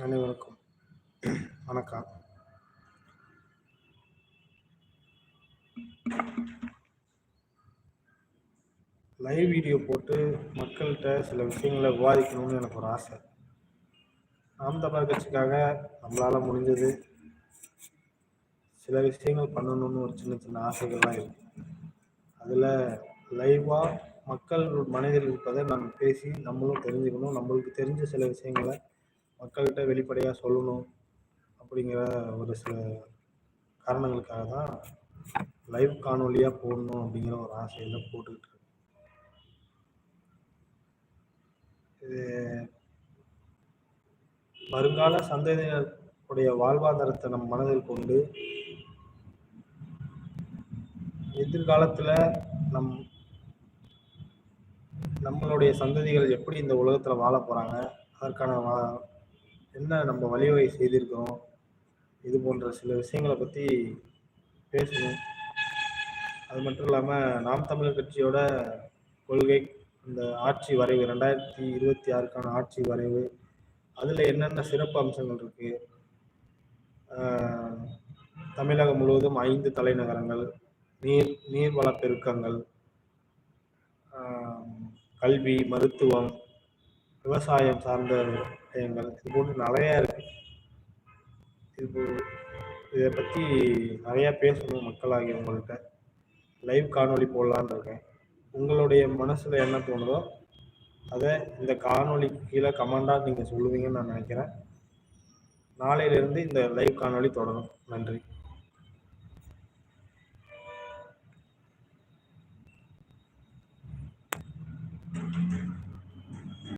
அனைவருக்கும் வணக்கம். Live video போட்டு மக்கள்கிட்ட சில விஷயங்களை விவாதிக்கணும்னு எனக்கு ஒரு ஆசை. நாம் தமிழர் கட்சிக்காக நம்மளால் முடிஞ்சது சில விஷயங்கள் பண்ணணும்னு ஒரு சின்ன சின்ன ஆசைகள்லாம் இருக்கு. அதில் லைவாக மக்கள் மனதில் இருப்பதை நாம் பேசி நம்மளும் தெரிஞ்சுக்கணும். நம்மளுக்கு தெரிஞ்ச சில விஷயங்களை மக்கள்கிட்ட வெளிப்படையாக சொல்லணும் அப்படிங்கிற ஒரு சில காரணங்களுக்காக தான் லைவ் காணொலியாக போடணும் அப்படிங்கிற ஒரு ஆசையில் போட்டுக்கிட்டு இருக்கேன் இது வருங்கால சந்ததியினருடைய வாழ்வாதாரத்தை நம் மனதில் கொண்டு எதிர்காலத்தில் நம் நம்மளுடைய சந்ததிகள் எப்படி இந்த உலகத்தில் வாழ போகிறாங்க அதற்கான வா என்ன நம்ம வழிவகை செய்திருக்கோம் இது போன்ற சில விஷயங்களை பற்றி பேசணும். அது மட்டும் இல்லாமல் நாம் தமிழர் கட்சியோட கொள்கை இந்த ஆட்சி வரைவு ரெண்டாயிரத்தி இருபத்தி ஆறுக்கான ஆட்சி வரைவு அதில் என்னென்ன சிறப்பு அம்சங்கள் இருக்குது தமிழகம் முழுவதும் ஐந்து தலைநகரங்கள் நீர் நீர்வள பெருக்கங்கள் கல்வி மருத்துவம் விவசாயம் சார்ந்த விஷயங்கள். இது போன்று நிறையா இருக்கு. இது இதை பற்றி நிறையா பேசணும் மக்களாகி உங்கள்கிட்ட லைவ் காணொலி போடலான்னு இருக்கேன். உங்களுடைய மனசில் என்ன தோணுதோ அதை இந்த காணொலிக்கு கீழே கமெண்டாக நீங்கள் சொல்லுவீங்கன்னு நான் நினைக்கிறேன். நாளையிலேருந்து இந்த லைவ் காணொலி தொடரும். நன்றி.